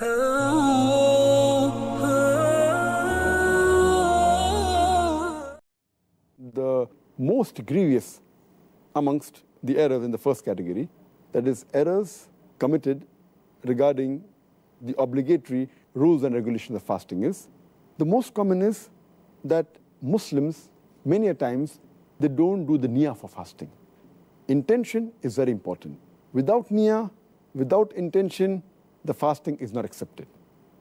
The most grievous amongst the errors in the first category, that is, errors committed regarding the obligatory rules and regulations of fasting, is the most common is that Muslims, many a times, they don't do the niyyah for fasting. Intention is very important. Without niyyah, without intention, the fasting is not accepted.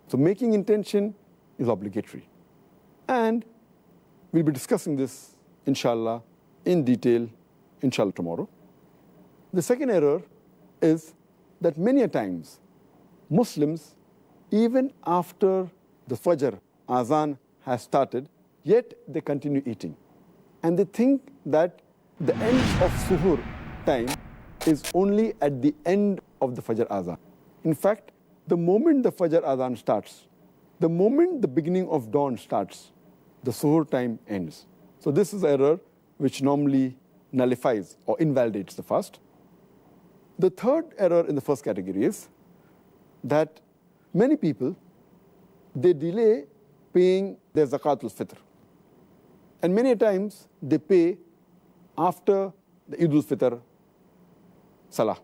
So making intention is obligatory. And we'll be discussing this, inshallah, in detail, inshallah, tomorrow. The second error is that many a times Muslims, even after the Fajr azan has started, yet they continue eating. And they think that the end of suhoor time is only at the end of the Fajr azan. In fact, the moment the Fajr Adhan starts, the moment the beginning of dawn starts, the suhoor time ends. So this is error which normally nullifies or invalidates the fast. The third error in the first category is that many people they delay paying their zakat al-fitr. And many times they pay after the Eid al-Fitr salah.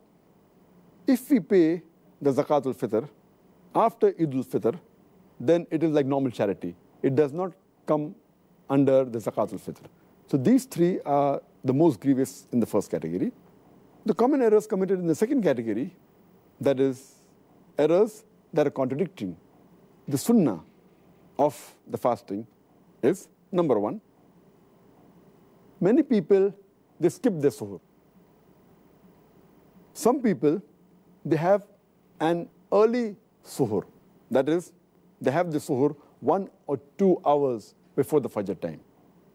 If we pay the zakatul fitr after Eid al-Fitr, then it is like normal charity. It does not come under the zakatul fitr. So these three are the most grievous in the first category. The common errors committed in the second category, that is errors that are contradicting the sunnah of the fasting is number one, many people, they skip their suhoor. Some people, they have an early suhoor. That is, they have the suhoor one or two hours before the Fajr time.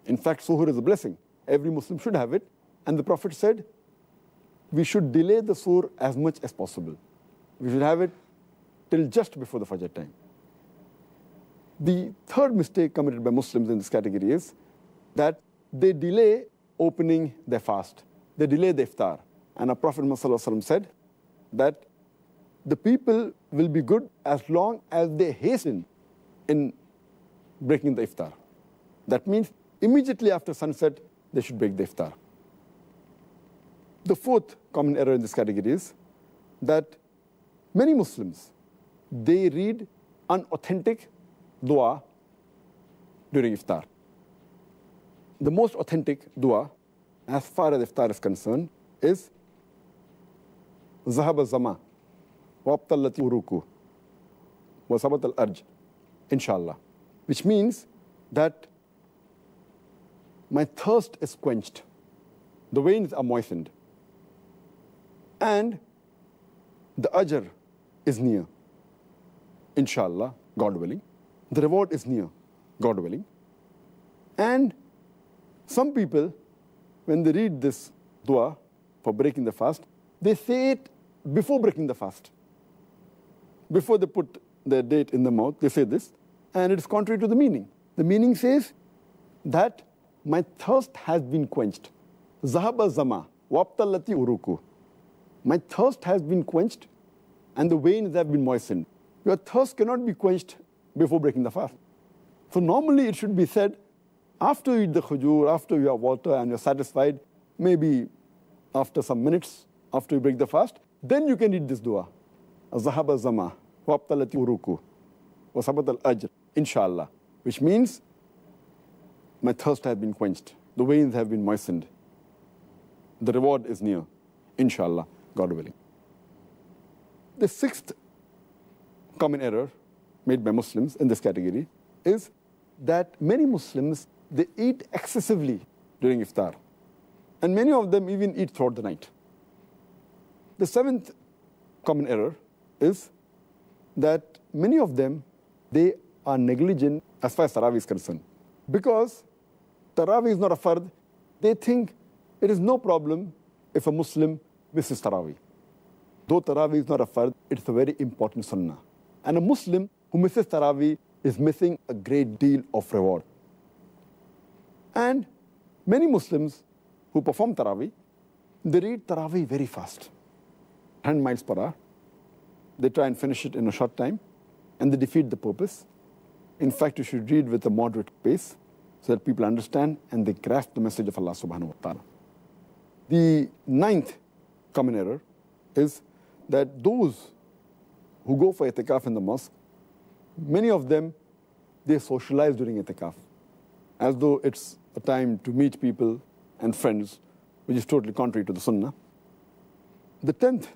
In fact, suhoor is a blessing. Every Muslim should have it. And the Prophet said, we should delay the suhoor as much as possible. We should have it till just before the Fajr time. The third mistake committed by Muslims in this category is that they delay opening their fast. They delay the iftar. And our Prophet said that the people will be good as long as they hasten in breaking the iftar. That means immediately after sunset, they should break the iftar. The fourth common error in this category is that many Muslims, they read unauthentic dua during iftar. The most authentic dua, as far as iftar is concerned, is Zahab al-Zama, Wabtallati uruku, Wasabat al-Arj, inshallah. Which means that my thirst is quenched, the veins are moistened, and the ajr is near, inshallah, God willing. The reward is near, God willing. And some people, when they read this dua for breaking the fast, they say it before breaking the fast. Before they put the date in the mouth, they say this, and it is contrary to the meaning. The meaning says that my thirst has been quenched. Zahaba zama, waptallati uruku. My thirst has been quenched, and the veins have been moistened. Your thirst cannot be quenched before breaking the fast. So normally it should be said after you eat the khujur, after you have water and you're satisfied, maybe after some minutes after you break the fast, then you can eat this dua. Zahaba zama, wabtalati uruku, wasabat al ajr, inshallah. Which means my thirst has been quenched, the veins have been moistened. The reward is near, inshallah, God willing. The sixth common error made by Muslims in this category is that many Muslims, they eat excessively during iftar. And many of them even eat throughout the night. The seventh common error is that many of them, they are negligent as far as Taraweeh is concerned. Because Taraweeh is not a fard, they think it is no problem if a Muslim misses Taraweeh. Though Taraweeh is not a fard, it's a very important sunnah. And a Muslim who misses Taraweeh is missing a great deal of reward. And many Muslims who perform Taraweeh, they read Taraweeh very fast, 10 miles per hour. They try and finish it in a short time. and they defeat the purpose. In fact, you should read with a moderate pace so that people understand and they grasp the message of Allah subhanahu wa ta'ala. The ninth common error is that those who go for itikaf in the mosque, many of them, they socialize during itikaf as though it's a time to meet people and friends, which is totally contrary to the sunnah. The tenth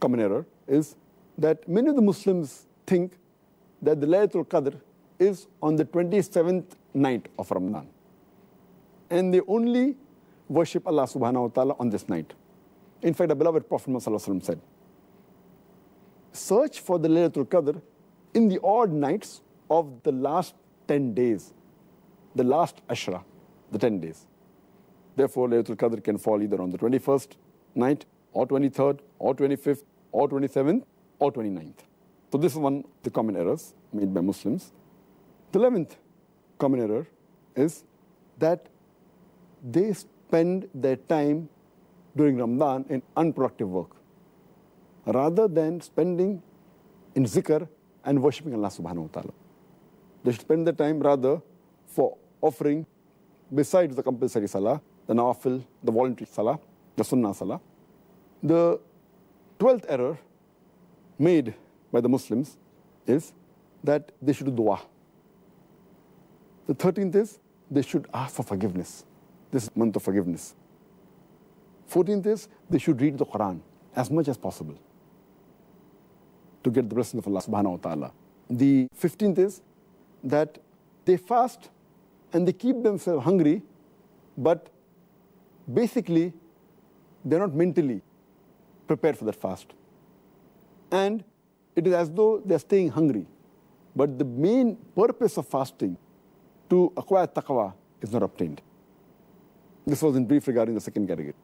common error is that many of the Muslims think that the Laylatul Qadr is on the 27th night of Ramadan. And they only worship Allah subhanahu wa ta'ala on this night. In fact, the beloved Prophet Muhammad said, Search for the Laylatul Qadr in the odd nights of the last 10 days, the last Ashra, the 10 days. Therefore, Laylatul Qadr can fall either on the 21st night, or 23rd, or 25th, or 27th, or 29th. So, this is one of the common errors made by Muslims. The 11th common error is that they spend their time during Ramadan in unproductive work rather than spending in zikr and worshipping Allah subhanahu wa ta'ala. They should spend their time rather for offering, besides the compulsory salah, the nawafil, the voluntary salah, the sunnah salah. The 12th error made by the Muslims is that they should do dua. The 13th is they should ask for forgiveness. This is month of forgiveness. 14th is they should read the Quran as much as possible to get the blessing of Allah subhanahu wa ta'ala. The 15th is that they fast and they keep themselves hungry, but basically they're not mentally prepared for that fast. And it is as though they're staying hungry. But the main purpose of fasting to acquire taqwa is not obtained. This was in brief regarding the second category.